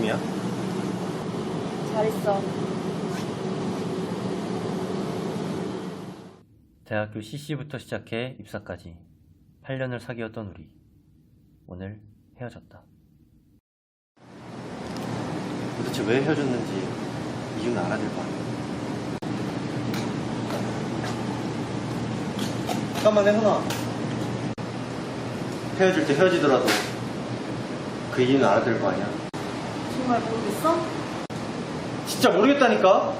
진심이야? 잘 있어. 대학교 CC부터 시작해 입사까지 8년을 사귀었던 우리. 오늘 헤어졌다. 도대체 왜 헤어졌는지 이유는 알아야 될거 아니야. 잠깐만, 혜선아. 헤어질 때 헤어지더라도 그 이유는 알아야 될거 아니야. 정말 모르겠어? 진짜 모르겠다니까?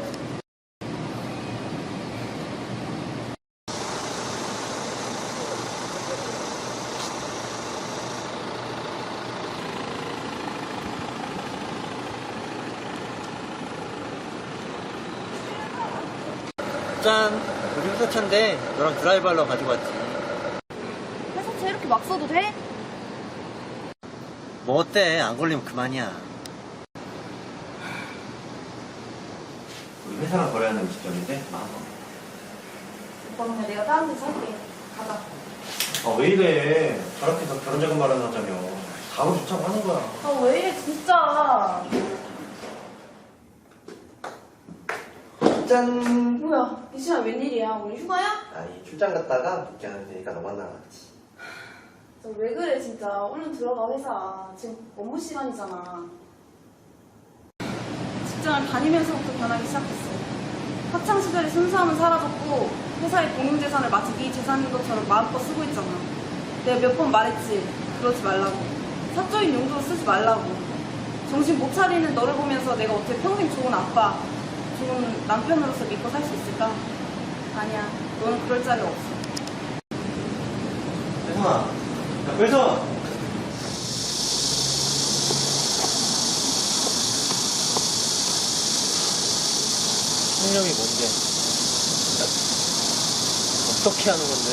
짠! 우리 회사 차인데 너랑 드라이브 하러 가지고 왔지. 회사 차 이렇게 막 써도 돼? 뭐 어때? 안 걸리면 그만이야. 우리 회사랑 거래하는 음식점인데 마음껏. 오빠 그냥 내가 다른 데 살게. 가자. 아 왜 이래? 저렇게서 결혼 자금 마련하자며. 가고 좋자고 하는 거야. 아 왜 이래 진짜. 짠! 뭐야 이 시간 웬일이야? 우리 휴가야? 아니 출장 갔다가 복귀하는 테니까 너 만나러 갔지. 너왜 그래 진짜. 얼른 들어가 회사. 지금 업무 시간이잖아. 직장을 다니면서부터 변하기 시작했어. 학창 시절의 순수함은 사라졌고 회사의 공용 재산을 마치 네 재산인 것처럼 마음껏 쓰고 있잖아. 내가 몇 번 말했지. 그러지 말라고. 사적인 용도로 쓰지 말라고. 정신 못 차리는 너를 보면서 내가 어떻게 평생 좋은 아빠, 좋은 남편으로서 믿고 살 수 있을까? 아니야. 너는 그럴 자리 없어. 혜성아, 야, 그래 서 청렴이 뭔데? 어떻게 하는 건데?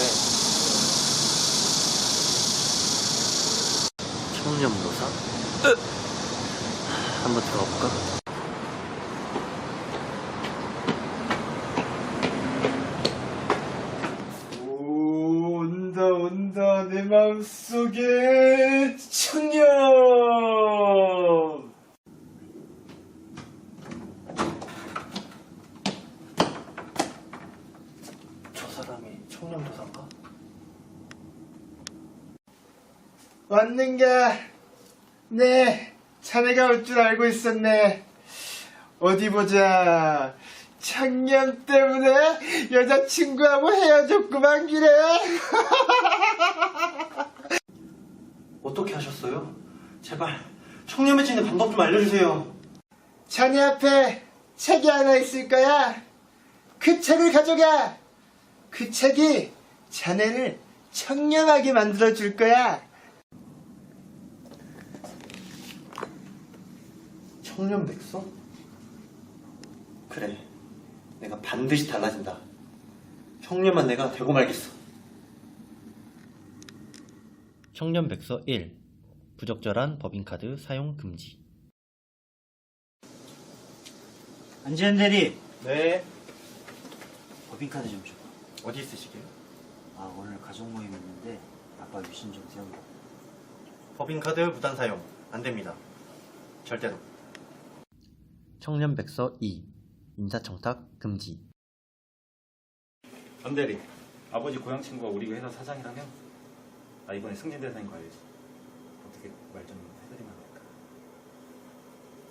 청렴노사? 한번 들어가 볼까? 오, 온다 온다 내 마음속에 청년 저 사람이 청렴노사인가? 왔는가 네 자네가 올 줄 알고 있었네 어디 보자 청년 때문에 여자친구하고 헤어졌구만 기래 어떻게 하셨어요? 제발 청렴해지는 방법 좀 알려주세요. 자네 앞에 책이 하나 있을 거야 그 책을 가져가 그 책이 자네를 청렴하게 만들어 줄 거야 청렴백서? 그래, 내가 반드시 달라진다. 청렴한 내가 되고 말겠어. 청렴백서 1. 부적절한 법인카드 사용 금지. 안지현 대리 네, 법인카드 좀 줘. 어디 있으시게요? 아 오늘 가족 모임 있는데 아빠 유심 좀 세운다. 법인카드 무단 사용 안 됩니다. 절대로. 청렴백서 2. 인사청탁 금지. 전 대리 아버지 고향 친구가 우리 회사 사장이라며? 나 이번에 승진대사인 거 알지? 어떻게 말 좀 해드리면 안 될까?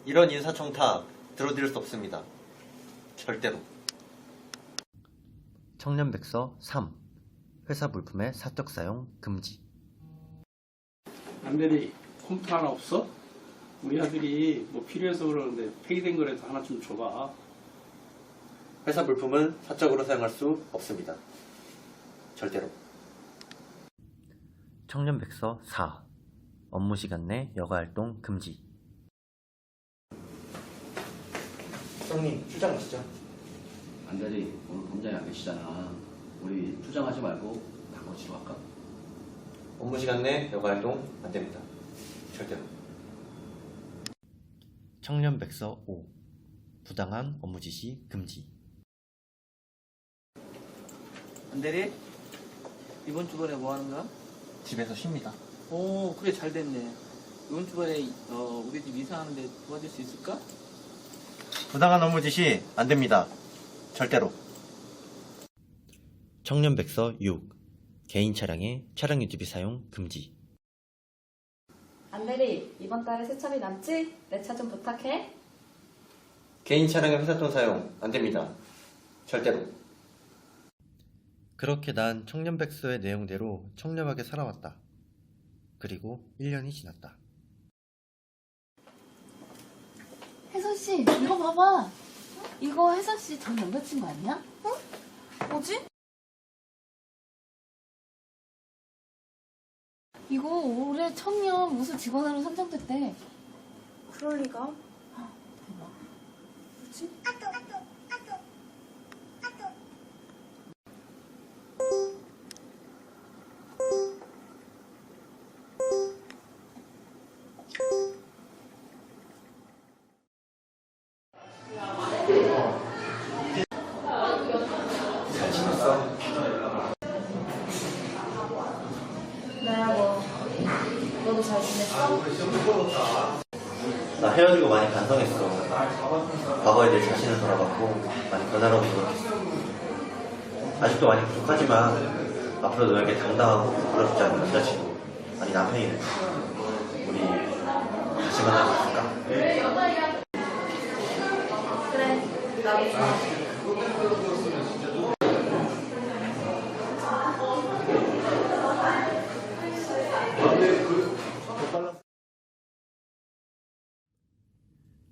이런 인사청탁 들어드릴 수 없습니다. 절대로. 청렴백서 3. 회사 물품의 사적 사용 금지. 남들이 컴퓨터 하나 없어? 우리 아들이 뭐 필요해서 그러는데 폐기된 거라도 하나 좀 줘봐. 회사 물품은 사적으로 사용할 수 없습니다. 절대로. 청렴백서 4. 업무 시간 내 여가 활동 금지. 형님 출장 가시죠. 안대리 오늘 본장이 안 계시잖아. 우리 투장하지 말고 당거치로 할까? 업무 시간 내 여가 활동 안 됩니다. 절대로. 청렴백서 5. 부당한 업무 지시 금지. 안대리 이번 주번에 뭐 하는 거야? 집에서 쉽니다. 오, 그래, 잘 됐네. 이번 주말에, 어, 우리 집 이사하는데 도와줄 수 있을까? 부당한 업무 지시 안 됩니다. 절대로. 청년백서 6. 개인 차량의 차량 유지비 사용 금지. 안대리, 이번 달에 세차비 남지? 내 차 좀 부탁해. 개인 차량의 회사 돈 사용 안 됩니다. 절대로. 그렇게 난 청년백서의 내용대로 청렴하게 살아왔다. 그리고 1년이 지났다. 혜선 씨, 이거 봐봐. 이거 혜선 씨 전 남자친구 아니야? 뭐지? 이거 올해 청년 무슨 직원으로 선정됐대. 그럴 리가. 나야 나 헤어지고 많이 반성했어. 과거에 내 자신을 돌아봤고 많이 변하라고 노력했어. 아직도 많이 부족하지만 앞으로 너에게 당당하고 부끄럽지 않은 남자친구 아니 남편이 돼. 우리 다시 있을까? 그래 나도 좋아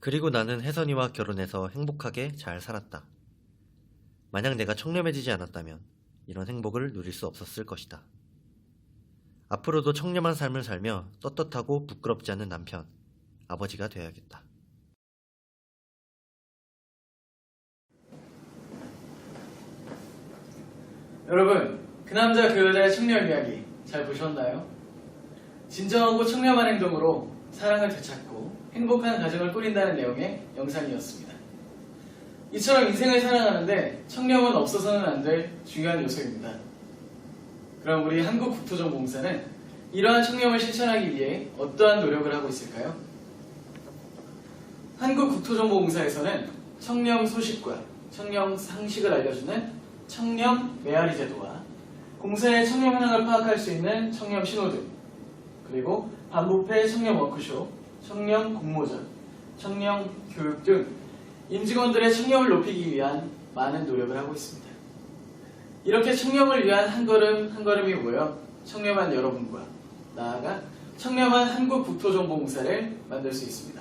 그리고 나는 혜선이와 결혼해서 행복하게 잘 살았다. 만약 내가 청렴해지지 않았다면 이런 행복을 누릴 수 없었을 것이다. 앞으로도 청렴한 삶을 살며 떳떳하고 부끄럽지 않은 남편, 아버지가 되어야겠다. 여러분, 그 남자 그 여자의 청렴 이야기 잘 보셨나요? 진정하고 청렴한 행동으로 사랑을 되찾고 행복한 가정을 꾸린다는 내용의 영상이었습니다. 이처럼 인생을 살아가는데 청렴은 없어서는 안 될 중요한 요소입니다. 그럼 우리 한국국토정보공사는 이러한 청렴을 실천하기 위해 어떠한 노력을 하고 있을까요? 한국국토정보공사에서는 청렴 소식과 청렴 상식을 알려주는 청렴 메아리 제도와 공사의 청렴 현황을 파악할 수 있는 청렴 신호등 그리고 반부패 청렴 워크숍, 청렴 공모전, 청렴 교육 등 임직원들의 청렴을 높이기 위한 많은 노력을 하고 있습니다. 이렇게 청렴을 위한 한 걸음 한 걸음이 모여 청렴한 여러분과 나아가 청렴한 한국국토정보공사를 만들 수 있습니다.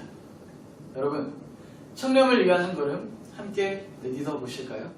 여러분, 청렴을 위한 한 걸음 함께 내딛어 보실까요?